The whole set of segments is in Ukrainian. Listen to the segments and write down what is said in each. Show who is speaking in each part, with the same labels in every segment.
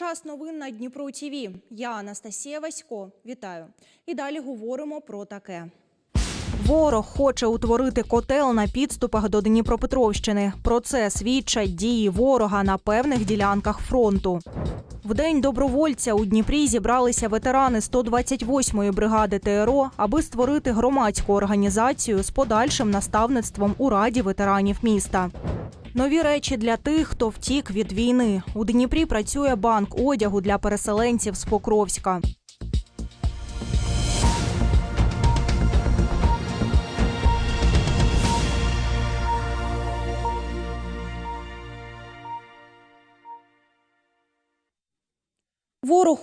Speaker 1: Час новин на Дніпро ТІВІ. Я Анастасія Васько. Вітаю. І далі говоримо про таке. Ворог хоче утворити котел на підступах до Дніпропетровщини. Про це свідчать дії ворога на певних ділянках фронту. В день добровольця у Дніпрі зібралися ветерани 128-ї бригади ТРО, аби створити громадську організацію з подальшим наставництвом у раді ветеранів міста. Нові речі для тих, хто втік від війни. У Дніпрі працює банк одягу для переселенців з Покровська.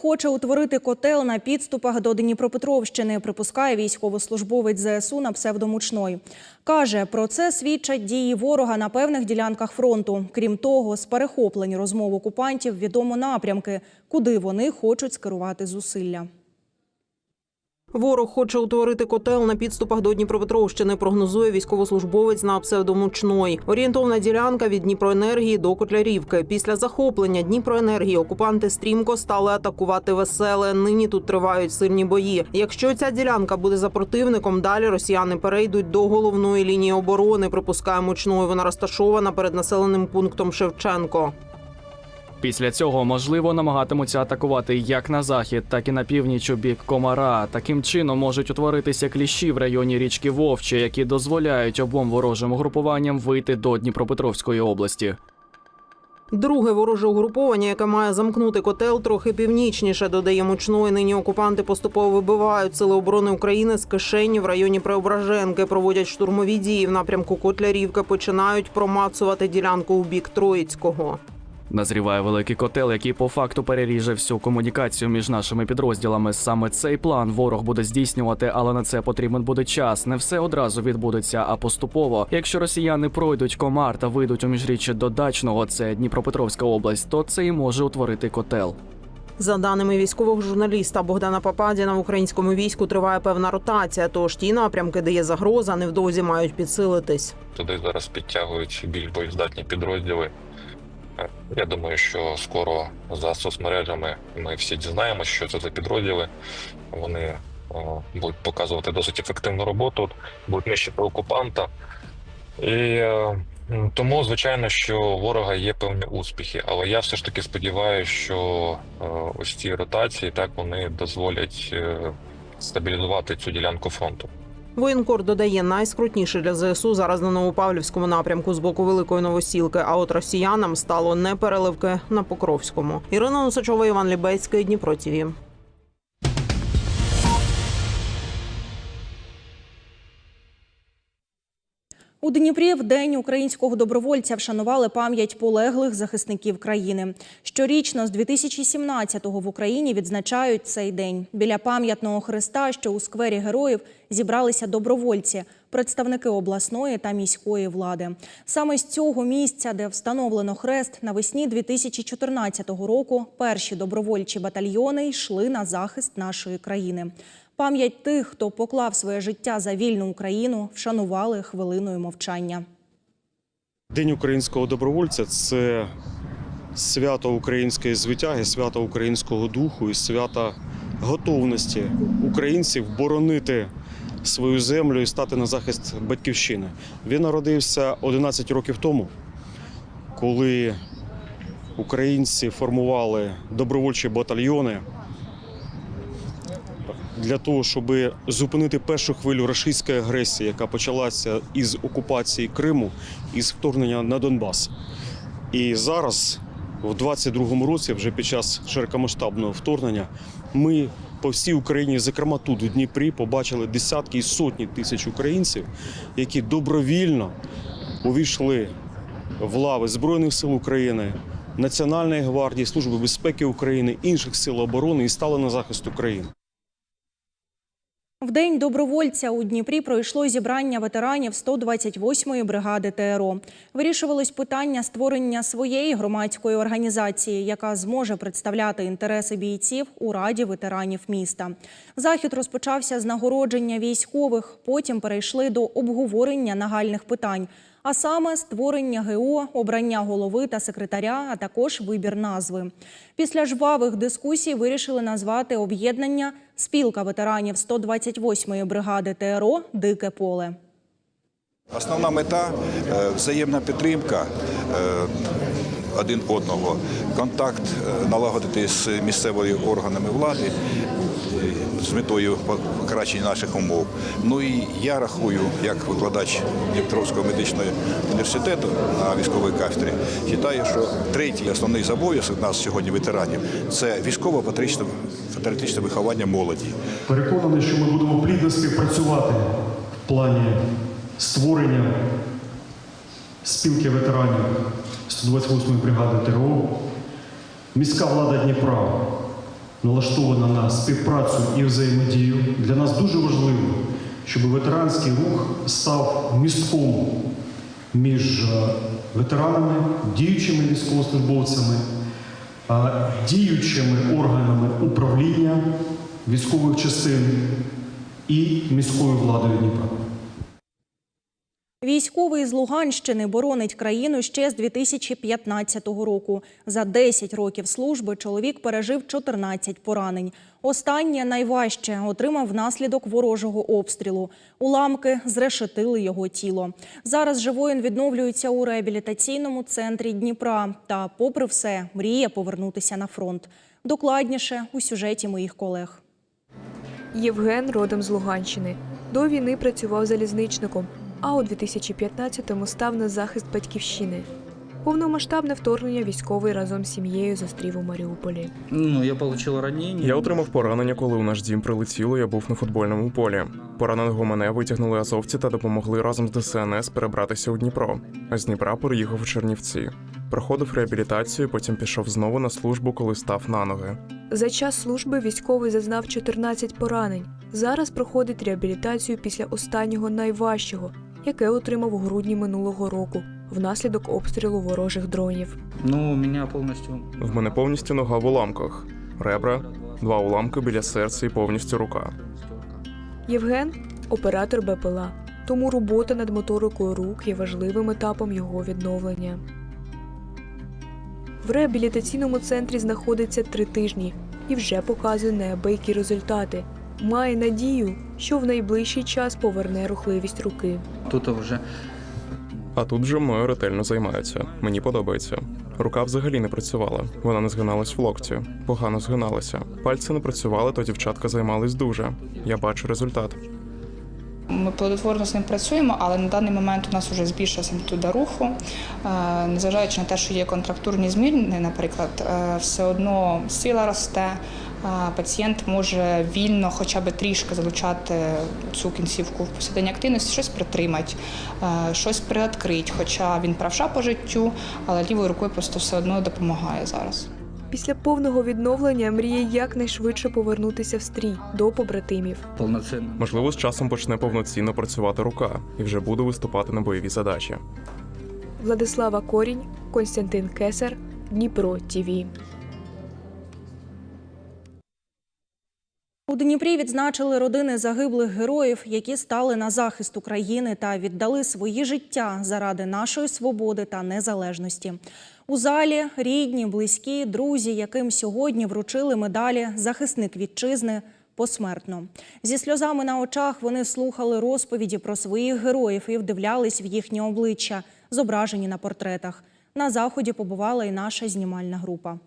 Speaker 1: Хоче утворити котел на підступах до Дніпропетровщини, припускає військовослужбовець ЗСУ на псевдомучної. Каже, про це свідчать дії ворога на певних ділянках фронту. Крім того, з перехоплень розмов окупантів відомо напрямки, куди вони хочуть скерувати зусилля.
Speaker 2: Ворог хоче утворити котел на підступах до Дніпропетровщини. Прогнозує військовослужбовець на псевдомучной. Орієнтовна ділянка від Дніпроенергії до Котлярівки. Після захоплення Дніпроенергії окупанти стрімко стали атакувати веселе. Нині тут тривають сильні бої. Якщо ця ділянка буде за противником, далі росіяни перейдуть до головної лінії оборони. Припускає мучною. Вона розташована перед населеним пунктом Шевченко.
Speaker 3: Після цього можливо намагатимуться атакувати як на захід, так і на північ у бік комара. Таким чином можуть утворитися кліщі в районі річки Вовче, які дозволяють обом ворожим угрупуванням вийти до Дніпропетровської області.
Speaker 2: Друге вороже угруповання, яке має замкнути котел, трохи північніше, додає мучної. Нині окупанти поступово вибивають сили оборони України з кишені в районі Преображенки. Проводять штурмові дії в напрямку Котлярівки. Починають промацувати ділянку у бік Троїцького.
Speaker 3: Назріває великий котел, який по факту переріже всю комунікацію між нашими підрозділами. Саме цей план ворог буде здійснювати, але на це потрібен буде час. Не все одразу відбудеться, а поступово. Якщо росіяни пройдуть комар та вийдуть у міжріччя до Дачного, це Дніпропетровська область, то це і може утворити котел.
Speaker 2: За даними військового журналіста Богдана Пападіна, в українському війську триває певна ротація. Тож ті напрямки, де є загроза, невдовзі мають підсилитись.
Speaker 4: Туди зараз підтягують більш боєздатні підрозділи. Е, Я думаю, що скоро за соцмережами ми всі дізнаємося, що це за підрозділи. Вони будуть показувати досить ефективну роботу, будуть нищити окупанта. І е, тому, звичайно, що у ворога є певні успіхи, але я все ж таки сподіваюся, що е, ось ці ротації так вони дозволять е, стабілізувати цю ділянку фронту.
Speaker 2: Воєнкор додає найскрутніше для ЗСУ зараз на Новопавлівському напрямку з боку Великої Новосілки. А от росіянам стало не переливки на Покровському. Ірина Носачова, Іван Лібецький, Дніпро ТІВІ.
Speaker 1: У Дніпрі в день українського добровольця вшанували пам'ять полеглих захисників країни. Щорічно з 2017-го в Україні відзначають цей день. Біля пам'ятного хреста, що у сквері героїв, зібралися добровольці, представники обласної та міської влади. Саме з цього місця, де встановлено хрест, навесні 2014 року перші добровольчі батальйони йшли на захист нашої країни. Пам'ять тих, хто поклав своє життя за вільну Україну, вшанували хвилиною мовчання.
Speaker 5: День українського добровольця це свято української звитяги, свято українського духу і свято готовності українців боронити свою землю і стати на захист батьківщини. Він народився 11 років тому, коли українці формували добровольчі батальйони для того, щоб зупинити першу хвилю рашистської агресії, яка почалася із окупації Криму із вторгнення на Донбас. І зараз, в 22-му році, вже під час широкомасштабного вторгнення, ми по всій Україні, зокрема тут, у Дніпрі, побачили десятки і сотні тисяч українців, які добровільно увійшли в лави Збройних сил України, Національної гвардії, Служби безпеки України, інших сил оборони і стали на захист України.
Speaker 1: В день добровольця у Дніпрі пройшло зібрання ветеранів 128-ї бригади ТРО. Вирішувалось питання створення своєї громадської організації, яка зможе представляти інтереси бійців у раді ветеранів міста. Захід розпочався з нагородження військових. Потім перейшли до обговорення нагальних питань. А саме створення ГО, обрання голови та секретаря, а також вибір назви. Після жвавих дискусій вирішили назвати об'єднання Спілка ветеранів 128-ї бригади ТРО Дике поле.
Speaker 6: Основна мета е, взаємна підтримка е, один одного, контакт е, налагодити з місцевими органами влади е, з метою покращення наших умов. Ну і я рахую, як викладач Дніпровського медичного університету на військовій кафедрі, вважаю, що третій основний зобов'язок нас сьогодні ветеранів це військово-патріотичне патріотичне виховання молоді.
Speaker 7: Переконаний, що ми будемо плідно співпрацювати в плані створення спілки ветеранів 128-ї бригади ТРО. Міська влада Дніпра налаштована на співпрацю і взаємодію. Для нас дуже важливо, щоб ветеранський рух став містком між е, ветеранами, діючими військовослужбовцями, діючими органами управління військових частин і міською владою Дніпра.
Speaker 1: Військовий з Луганщини боронить країну ще з 2015 року. За 10 років служби чоловік пережив 14 поранень. Останнє найважче отримав внаслідок ворожого обстрілу. Уламки зрешетили його тіло. Зараз же воїн відновлюється у реабілітаційному центрі Дніпра та, попри все, мріє повернутися на фронт. Докладніше у сюжеті моїх колег.
Speaker 8: Євген родом з Луганщини. До війни працював залізничником, а у 2015-му став на захист батьківщини. Повномасштабне вторгнення військовий разом з сім'єю зустрів у Маріуполі.
Speaker 9: Ну, я получил ранение.
Speaker 10: Я отримав поранення, коли у наш дім прилетіло. Я був на футбольному полі. Пораненого мене витягнули азовці та допомогли разом з ДСНС перебратися у Дніпро. А з Дніпра переїхав у Чернівці. Проходив реабілітацію, потім пішов знову на службу, коли став на ноги.
Speaker 8: За час служби військовий зазнав 14 поранень. Зараз проходить реабілітацію після останнього найважчого, яке отримав у грудні минулого року внаслідок обстрілу ворожих дронів.
Speaker 9: Ну, у меня полностью...
Speaker 10: В мене повністю нога в уламках, ребра, два уламки біля серця і повністю рука.
Speaker 8: Євген оператор БПЛА, тому робота над моторикою рук є важливим етапом його відновлення. В реабілітаційному центрі знаходиться три тижні і вже показує неабиякі результати. Має надію, що в найближчий час поверне рухливість руки.
Speaker 9: Тут уже...
Speaker 10: А тут вже мною ретельно займаються. Мені подобається. Рука взагалі не працювала. Вона не згиналась в локті, погано згиналася. Пальці не працювали, то дівчатка займались дуже. Я бачу результат.
Speaker 11: Ми плодотворно з ним працюємо, але на даний момент у нас вже збільшилася амплітуда руху. Е, Незважаючи на те, що є контрактурні зміни, наприклад, е, все одно сила росте. Пацієнт може вільно, хоча б трішки залучати цю кінцівку в посідання активності, щось притримати, е, щось приоткрити. Хоча він правша по життю, але лівою рукою просто все одно допомагає зараз.
Speaker 8: Після повного відновлення мріє якнайшвидше повернутися в стрій до побратимів.
Speaker 10: Можливо, з часом почне повноцінно працювати рука і вже буде виступати на бойові задачі.
Speaker 8: Владислава Корінь, Константин Кесар, Дніпро ТІВІ.
Speaker 1: У Дніпрі відзначили родини загиблих героїв, які стали на захист України та віддали свої життя заради нашої свободи та незалежності. У залі рідні, близькі, друзі, яким сьогодні вручили медалі захисник вітчизни посмертно. Зі сльозами на очах вони слухали розповіді про своїх героїв і вдивлялись в їхні обличчя, зображені на портретах. На заході побувала і наша знімальна група.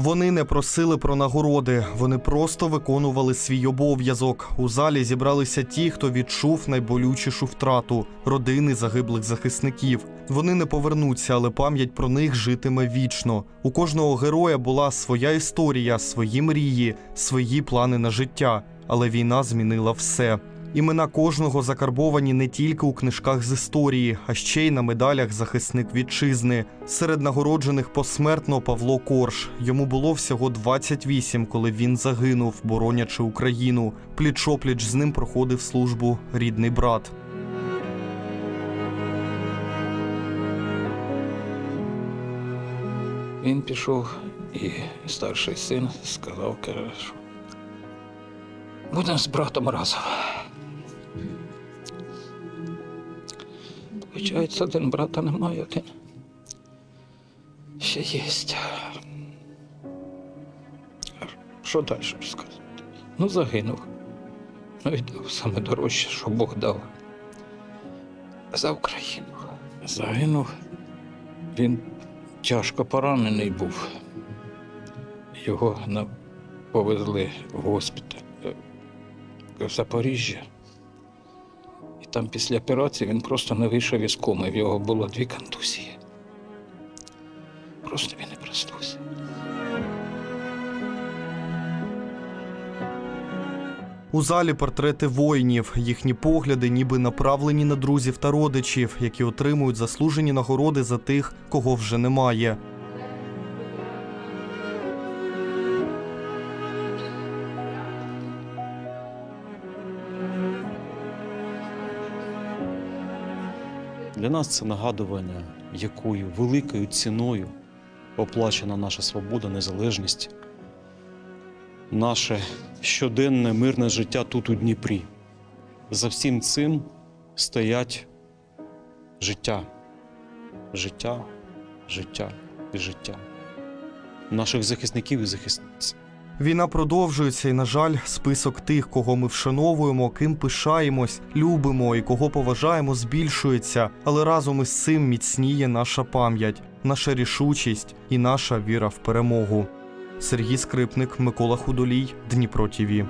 Speaker 12: Вони не просили про нагороди, вони просто виконували свій обов'язок. У залі зібралися ті, хто відчув найболючішу втрату родини загиблих захисників. Вони не повернуться, але пам'ять про них житиме вічно. У кожного героя була своя історія, свої мрії, свої плани на життя. Але війна змінила все. Імена кожного закарбовані не тільки у книжках з історії, а ще й на медалях захисник вітчизни. Серед нагороджених посмертно Павло Корж. Йому було всього 28, коли він загинув, боронячи Україну. Пліч-опліч з ним проходив службу рідний брат.
Speaker 9: Він пішов, і старший син сказав, каже, будемо з братом разом. Получається, один брата немає, один ще є. Що далі розказати? Ну, загинув. Ну, віддав саме дорожче, що Бог дав. За Україну. Загинув. Він тяжко поранений був. Його повезли в госпіталь е, в Запоріжжя. Там після операції він просто не вийшов із коми. В його було дві контузії. Просто він не проснувся.
Speaker 12: У залі портрети воїнів. Їхні погляди ніби направлені на друзів та родичів, які отримують заслужені нагороди за тих, кого вже немає.
Speaker 5: Нас це нагадування, якою великою ціною оплачена наша свобода, незалежність, наше щоденне мирне життя тут у Дніпрі. За всім цим стоять життя, життя, життя і життя наших захисників і захисниць.
Speaker 12: Війна продовжується, і, на жаль, список тих, кого ми вшановуємо, ким пишаємось, любимо і кого поважаємо, збільшується, але разом із цим міцніє наша пам'ять, наша рішучість і наша віра в перемогу. Сергій Скрипник, Микола Худолій, Дніпро ТІВІ.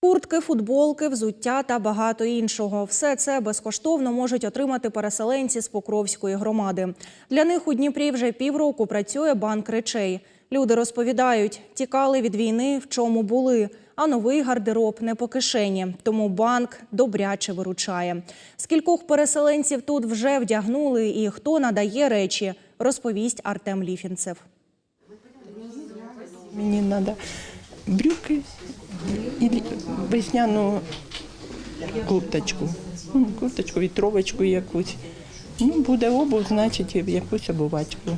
Speaker 1: Куртки, футболки, взуття та багато іншого. Все це безкоштовно можуть отримати переселенці з Покровської громади. Для них у Дніпрі вже півроку працює банк речей. Люди розповідають, тікали від війни, в чому були, а новий гардероб не по кишені. Тому банк добряче виручає. Скількох переселенців тут вже вдягнули і хто надає речі, розповість Артем Ліфінцев.
Speaker 13: Мені треба брюки і весняну курточку. Ну, Курточку, вітровочку якусь. Ну, буде обув, значить, якусь обувачку.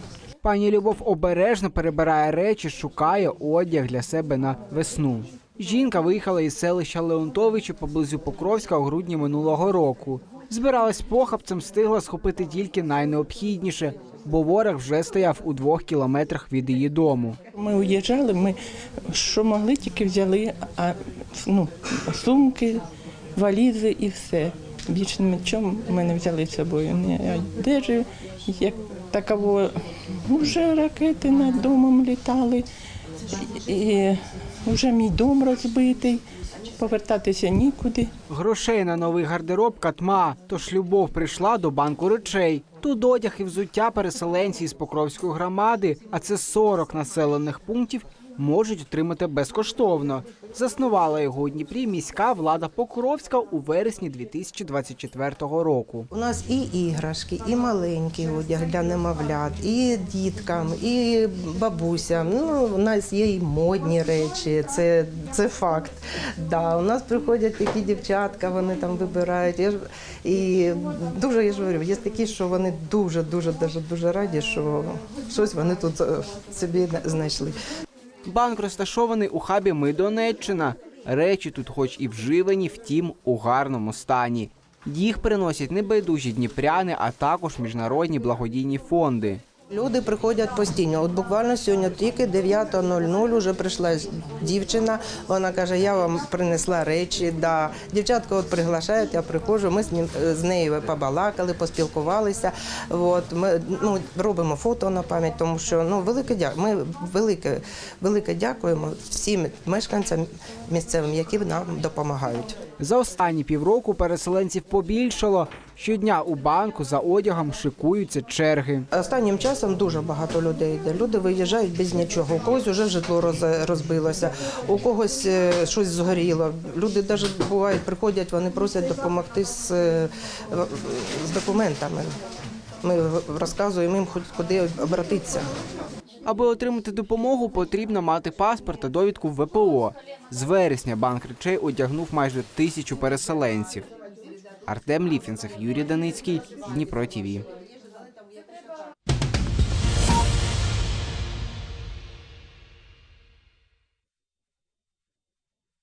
Speaker 14: Пані Любов обережно перебирає речі, шукає одяг для себе на весну. Жінка виїхала із селища Леонтовичі поблизу Покровська у грудні минулого року. Збиралась похапцем, встигла схопити тільки найнеобхідніше, бо ворог вже стояв у двох кілометрах від її дому.
Speaker 13: Ми уїжджали, ми що могли, тільки взяли а, ну, сумки, валізи і все. Більше нічого ми не взяли з собою. Ні одежі, як таково. Вже ракети над домом літали, і вже мій дом розбитий, повертатися нікуди.
Speaker 14: Грошей на новий гардероб катма. Тож Любов прийшла до банку речей. Тут одяг і взуття переселенці з Покровської громади, а це 40 населених пунктів. Можуть отримати безкоштовно. Заснувала його у Дніпрі міська влада Покровська у вересні 2024 року.
Speaker 15: У нас і іграшки, і маленький одяг для немовлят, і діткам, і бабусям. Ну, у нас є і модні речі, це, це факт. Да, у нас приходять такі дівчатка, вони там вибирають. Я ж, і дуже я ж говорю, є такі, що вони дуже, дуже, дуже, дуже раді, що щось вони тут е, собі знайшли.
Speaker 14: Банк розташований у хабі Ми Донеччина. Речі тут, хоч і вживані, втім, у гарному стані. Їх приносять небайдужі дніпряни, а також міжнародні благодійні фонди.
Speaker 15: Люди приходять постійно. От буквально сьогодні тільки 9.00 вже прийшла дівчина. Вона каже: я вам принесла речі. Да. Дівчатка от приглашають, я приходжу. Ми з ним з нею побалакали, поспілкувалися. От ми ну робимо фото на пам'ять, тому що ну велике дя... Ми велике, велике дякуємо всім мешканцям місцевим, які нам допомагають.
Speaker 14: За останні півроку переселенців побільшало. Щодня у банку за одягом шикуються черги.
Speaker 15: Останнім часом дуже багато людей йде. Люди виїжджають без нічого. У когось вже житло роз- розбилося, у когось е, щось згоріло. Люди навіть бувають, приходять, вони просять допомогти з, е, з документами. Ми розказуємо їм, хоч куди обратитися.
Speaker 14: Аби отримати допомогу, потрібно мати паспорт та довідку в ВПО. З вересня банк речей одягнув майже тисячу переселенців. Артем Ліфінцев, Юрій Даницький, Дніпро Тіві.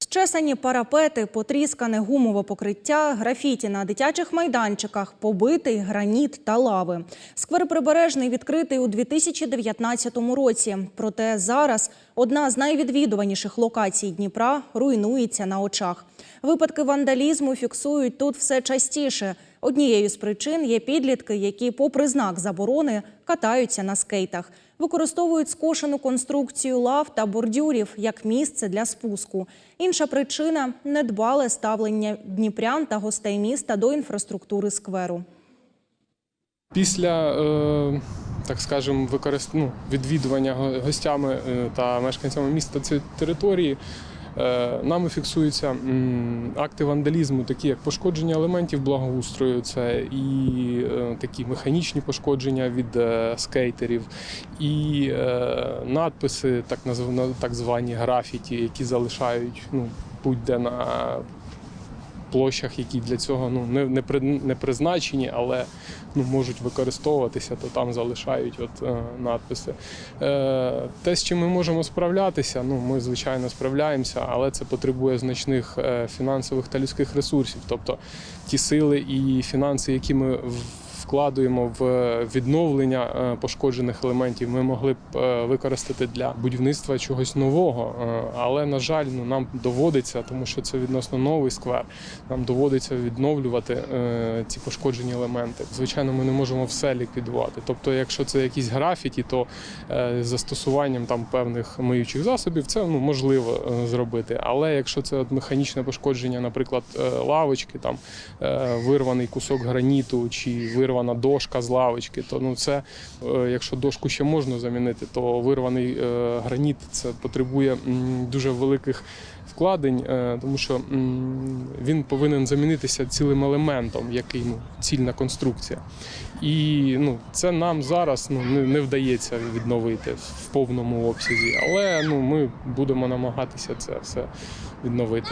Speaker 1: Чесані парапети, потріскане гумове покриття, графіті на дитячих майданчиках, побитий граніт та лави. Сквер прибережний відкритий у 2019 році. Проте зараз одна з найвідвідуваніших локацій Дніпра руйнується на очах. Випадки вандалізму фіксують тут все частіше. Однією з причин є підлітки, які, попри знак заборони, катаються на скейтах. Використовують скошену конструкцію лав та бордюрів як місце для спуску. Інша причина недбале ставлення дніпрян та гостей міста до інфраструктури скверу.
Speaker 16: Після, е, так скажемо, використ... ну, відвідування гостями е, та мешканцями міста цієї території нами фіксуються акти вандалізму, такі як пошкодження елементів благоустрою, це і е, такі механічні пошкодження від е, скейтерів, і е, надписи, так так звані графіті, які залишають ну, будь-де на площах, які для цього ну, не, не призначені, але ну, можуть використовуватися, то там залишають от, е, надписи. Е, те, з чим ми можемо справлятися, ну, ми, звичайно, справляємося, але це потребує значних е, фінансових та людських ресурсів. Тобто ті сили і фінанси, які ми в- вкладуємо в відновлення е, пошкоджених елементів, ми могли б е, використати для будівництва чогось нового. Е, Але, на жаль, ну, нам доводиться, тому що це відносно новий сквер, нам доводиться відновлювати е, ці пошкоджені елементи. Звичайно, ми не можемо все ліквідувати. Тобто, якщо це якісь графіті, то е, застосуванням там певних миючих засобів це ну, можливо е, зробити. Але якщо це от механічне пошкодження, наприклад, е, лавочки, там е, вирваний кусок граніту чи вирвана дошка з лавочки, то ну це, е, якщо дошку ще можна замінити, то вирваний е, граніт це потребує дуже великих вкладень, е, тому що він повинен замінитися цілим елементом, який ну, цільна конструкція. І ну, це нам зараз ну, не, не вдається відновити в повному обсязі, але ну, ми будемо намагатися це все відновити.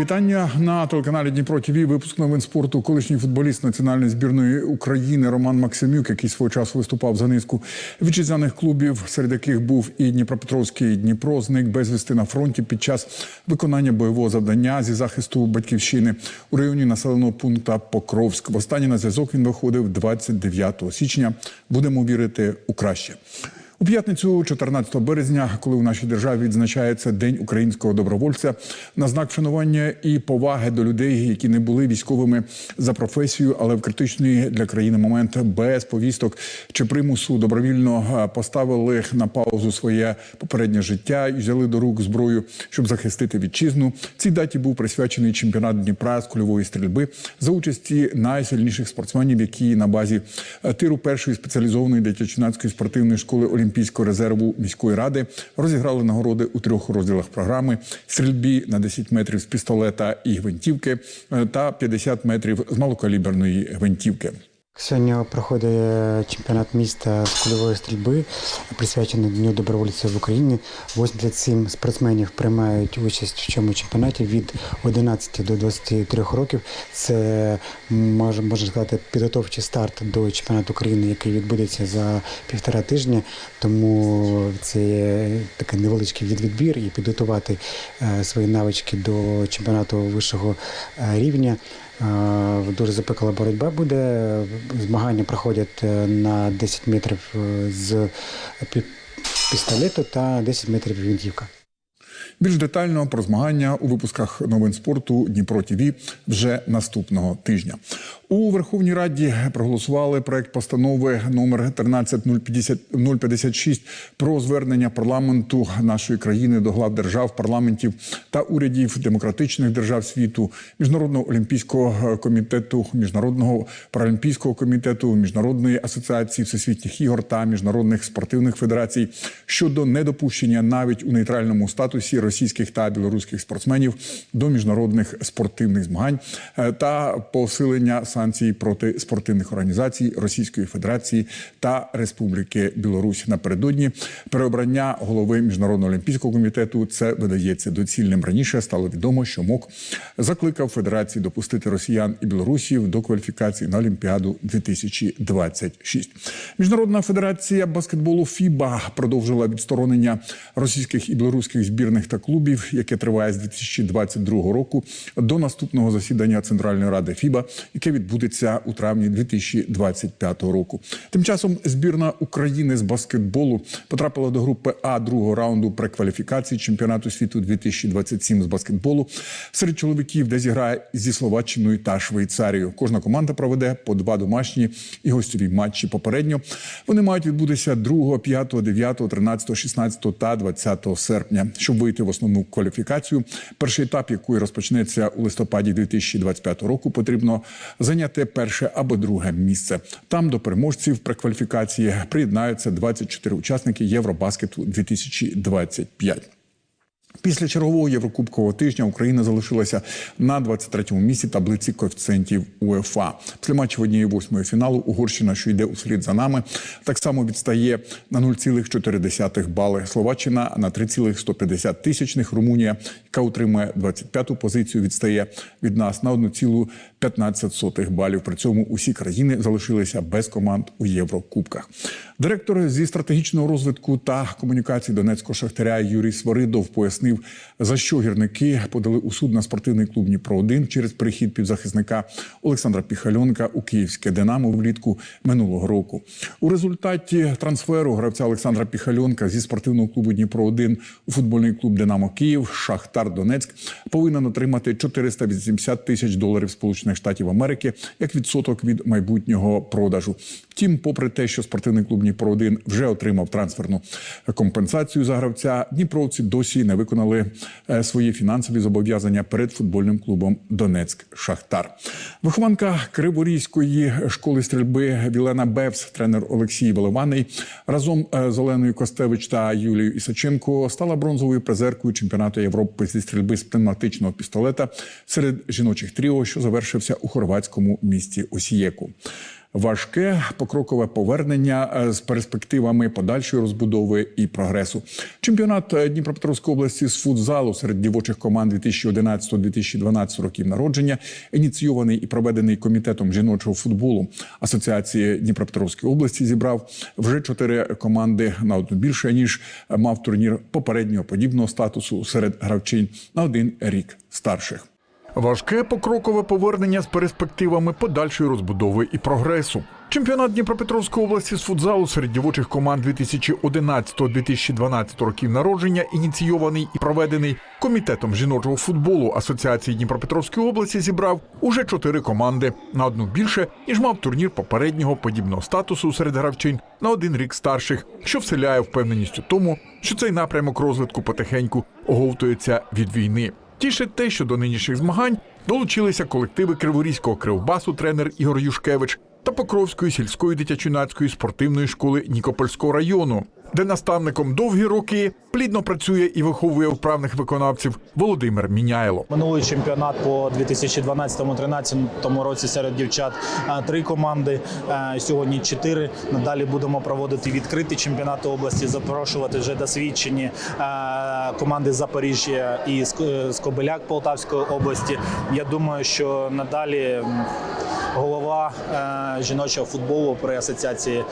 Speaker 17: Вітання на телеканалі Дніпро ТВ. Випуск новин спорту. Колишній футболіст національної збірної України Роман Максимюк, який свого часу виступав за низку вітчизняних клубів, серед яких був і Дніпропетровський Дніпро, зник безвісти на фронті під час виконання бойового завдання зі захисту батьківщини у районі населеного пункту Покровськ. Востаннє на зв'язок він виходив 29 січня. Будемо вірити у краще. У п'ятницю, 14 березня, коли у нашій державі відзначається День українського добровольця, на знак вшанування і поваги до людей, які не були військовими за професією, але в критичний для країни момент без повісток чи примусу добровільно поставили на паузу своє попереднє життя і взяли до рук зброю, щоб захистити вітчизну. Цій даті був присвячений чемпіонат Дніпра з кульової стрільби за участі найсильніших спортсменів, які на базі е, тиру першої спеціалізованої дитячо-юнацької спортивної школи Олімпійського резерву міської ради розіграли нагороди у трьох розділах програми: стрільбі на 10 метрів з пістолета і гвинтівки е, та 50 метрів з малокаліберної гвинтівки.
Speaker 18: Сьогодні проходить чемпіонат міста з кульової стрільби, присвячений Дню добровольців в Україні. 87 спортсменів приймають участь в цьому чемпіонаті від 11 до 23 років. Це можна сказати підготовчий старт до чемпіонату України, який відбудеться за півтора тижня. Тому це такий невеличкий відбір і підготувати е, свої навички до чемпіонату вищого е, рівня. Е, Дуже запекла боротьба буде. Змагання проходять е, на 10 метрів е, з пістолету та 10 метрів гвинтівка.
Speaker 17: Більш детально про змагання у випусках новин спорту Дніпро ТІВІ вже наступного тижня. У Верховній Раді проголосували проект постанови номер 13056 про звернення парламенту нашої країни до глав держав, парламентів та урядів демократичних держав світу, міжнародного олімпійського комітету, міжнародного паралімпійського комітету, міжнародної асоціації всесвітніх ігор та міжнародних спортивних федерацій щодо недопущення навіть у нейтральному статусі російських та білоруських спортсменів до міжнародних спортивних змагань е, та посилення санкцій проти спортивних організацій Російської Федерації та Республіки Білорусь напередодні переобрання голови міжнародного олімпійського комітету. Це видається доцільним. Раніше стало відомо, що МОК закликав федерації допустити росіян і білорусів до кваліфікації на Олімпіаду 2026. Міжнародна федерація баскетболу ФІБА продовжила відсторонення російських і білоруських збірних та клубів, яке триває з 2022 року до наступного засідання Центральної ради ФІБА, яке відбудеться у травні 2025 року. Тим часом збірна України з баскетболу потрапила до групи А другого раунду прекваліфікації чемпіонату світу 2027 з баскетболу серед чоловіків, де зіграє зі Словаччиною та Швейцарією. Кожна команда проведе по два домашні і гостьові матчі. Попередньо вони мають відбутися 2, 5, 9, 13, 16 та 20 серпня, щоб вийти в основну кваліфікацію. Перший етап, який розпочнеться у листопаді 2025 року, потрібно зайняти перше або друге місце. Там до переможців прекваліфікації приєднаються 24 учасники Євробаскету 2025. Після чергового єврокубкового тижня Україна залишилася на 23-му місці таблиці коефіцієнтів УЕФА. Після матчів однієї восьмої фіналу Угорщина, що йде услід за нами, так само відстає на 0,4 бали. Словаччина на 3,150 тисячних. Румунія, яка утримує 25-ту позицію, відстає від нас на 1,15 балів. При цьому усі країни залишилися без команд у Єврокубках. Директор зі стратегічного розвитку та комунікації Донецького шахтаря Юрій Сваридов пояснив, за що гірники подали у суд на спортивний клуб Дніпро 1 через перехід півзахисника Олександра Піхальонка у київське Динамо влітку минулого року. У результаті трансферу гравця Олександра Піхальонка зі спортивного клубу Дніпро 1 у футбольний клуб Динамо Київ Шахтар Донецьк повинен отримати 480 тисяч доларів Сполучених Штатів Америки як відсоток від майбутнього продажу. Втім, попри те, що спортивний клуб Дніпро 1 вже отримав трансферну компенсацію за гравця, Дніпровці досі не виконали е, свої фінансові зобов'язання перед футбольним клубом Донецьк Шахтар. Вихованка Криворізької школи стрільби Вілена Бевс, тренер Олексій Веливаний разом е, з Оленою Костевич та Юлією Ісаченко стала бронзовою призеркою чемпіонату Європи зі стрільби з пневматичного пістолета серед жіночих тріо, що завершився у хорватському місті Осієку. Важке покрокове повернення е, з перспективами подальшої розбудови і прогресу. Чемпіонат е, Дніпропетровської області з футзалу серед дівочих команд 2011-2012 років народження ініційований і проведений комітетом жіночого футболу Асоціації Дніпропетровської області. Зібрав вже чотири команди на одну більше ніж мав турнір попереднього подібного статусу серед гравчин на один рік старших. Важке покрокове повернення з перспективами подальшої розбудови і прогресу. Чемпіонат Дніпропетровської області з футзалу серед дівочих команд 2011-2012 років народження ініційований і проведений комітетом жіночого футболу Асоціації Дніпропетровської області зібрав уже чотири команди на одну більше ніж мав турнір попереднього подібного статусу серед гравчин на один рік старших, що вселяє впевненість у тому, що цей напрямок розвитку потихеньку оговтується від війни. Тішить те, що до нинішніх змагань долучилися колективи Криворізького кривбасу, тренер Ігор Юшкевич та Покровської сільської дитячо-юнацької спортивної школи Нікопольського району, де наставником довгі роки плідно працює і виховує вправних виконавців Володимир Міняйло.
Speaker 19: Минулий чемпіонат по 2012-2013 році серед дівчат е, три команди. е, Сьогодні чотири. Надалі будемо проводити відкриті чемпіонати області, запрошувати вже досвідчені е, команди Запоріжжя і Ск- Скобеляк Полтавської області. Я думаю, що надалі голова жіночого футболу при асоціації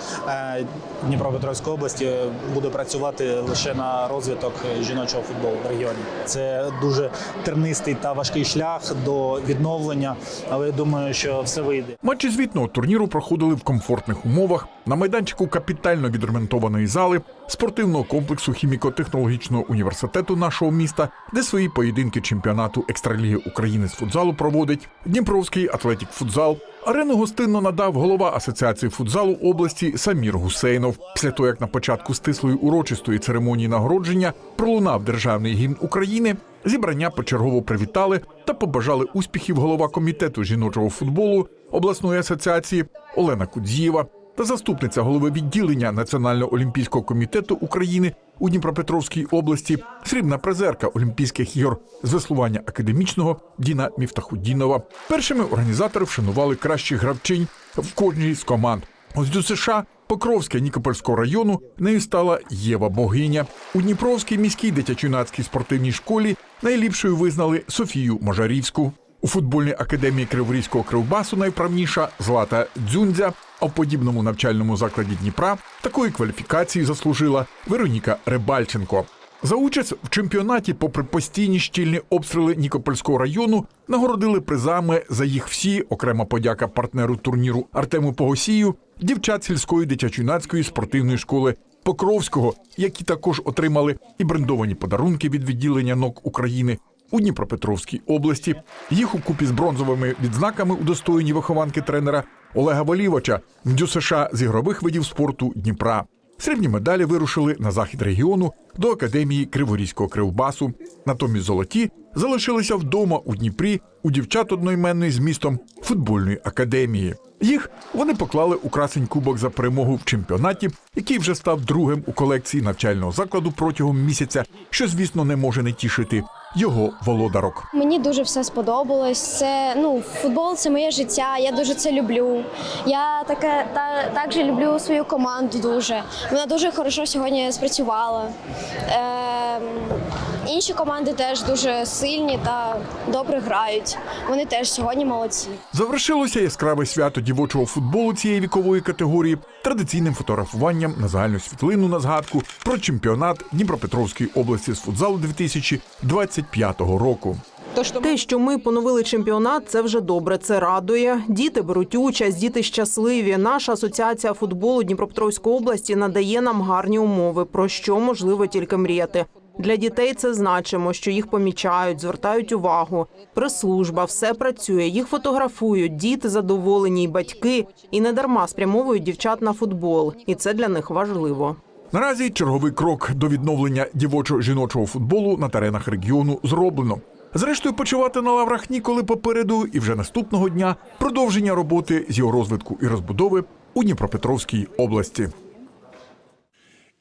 Speaker 19: Дніпропетровської області буде працювати лише на розвиток жіночого футболу в регіоні. Це дуже тернистий та важкий шлях до відновлення, але я думаю, що все вийде.
Speaker 20: Матчі звітного турніру проходили в комфортних умовах на майданчику капітально відремонтованої зали спортивного комплексу хіміко-технологічного університету нашого міста, де свої поєдинки чемпіонату екстраліги України з футзалу проводить Дніпровський атлетік футзал. Арену гостинно надав голова асоціації футзалу області Самір Гусейнов. Після того, як на початку стислої урочистої церемонії нагородження пролунав державний гімн України, зібрання почергово привітали та побажали успіхів голова комітету жіночого футболу обласної асоціації Олена Кудзієва та заступниця голови відділення Національного олімпійського комітету України у Дніпропетровській області, срібна призерка Олімпійських ігор з веслування академічного Діна Міфтахудінова. Першими організатори вшанували кращих гравчинь в кожній з команд. Ось до США Покровська Нікопольського району нею стала Єва Богиня. У Дніпровській міській дитячо-юнацькій спортивній школі найліпшою визнали Софію Можарівську. У футбольній академії Криворізького кривбасу найвправніша Злата Дзюндзя. А в подібному навчальному закладі Дніпра такої кваліфікації заслужила Вероніка Рибальченко. За участь в чемпіонаті, попри постійні щільні обстріли Нікопольського району, нагородили призами за їх всі. Окрема подяка партнеру турніру Артему Погосію, дівчат сільської дитячо-юнацької спортивної школи Покровського, які також отримали і брендовані подарунки від відділення НОК України у Дніпропетровській області. Їх у купі з бронзовими відзнаками удостоєні вихованки тренера Олега Волівача, МДЮ США з ігрових видів спорту Дніпра. Срібні медалі вирушили на захід регіону до академії Криворізького кривбасу. Натомість золоті залишилися вдома у Дніпрі у дівчат одноіменної з містом футбольної академії. Їх вони поклали у красень кубок за перемогу в чемпіонаті, який вже став другим у колекції навчального закладу протягом місяця, що звісно не може не тішити його володарок.
Speaker 21: Мені дуже все сподобалось. Це ну футбол це моє життя. Я дуже це люблю. Я таке та також люблю свою команду. Дуже вона дуже хорошо сьогодні спрацювала. Е, інші команди теж дуже сильні та добре грають. Вони теж сьогодні молодці.
Speaker 20: Завершилося яскраве свято дівочого футболу цієї вікової категорії традиційним фотографуванням на загальну світлину на згадку про чемпіонат Дніпропетровської області з футзалу 2025 року.
Speaker 2: Те, що ми поновили чемпіонат, це вже добре. Це радує. Діти беруть участь, діти щасливі. Наша асоціація футболу Дніпропетровської області надає нам гарні умови, про що можливо тільки мріяти. Для дітей це значимо, що їх помічають, звертають увагу. Прес-служба, все працює, їх фотографують, діти задоволені, і батьки, і не дарма спрямовують дівчат на футбол, і це для них важливо.
Speaker 20: Наразі черговий крок до відновлення дівочо-жіночого футболу на теренах регіону зроблено. Зрештою, почувати на лаврах ніколи попереду, і вже наступного дня продовження роботи з його розвитку і розбудови у Дніпропетровській області.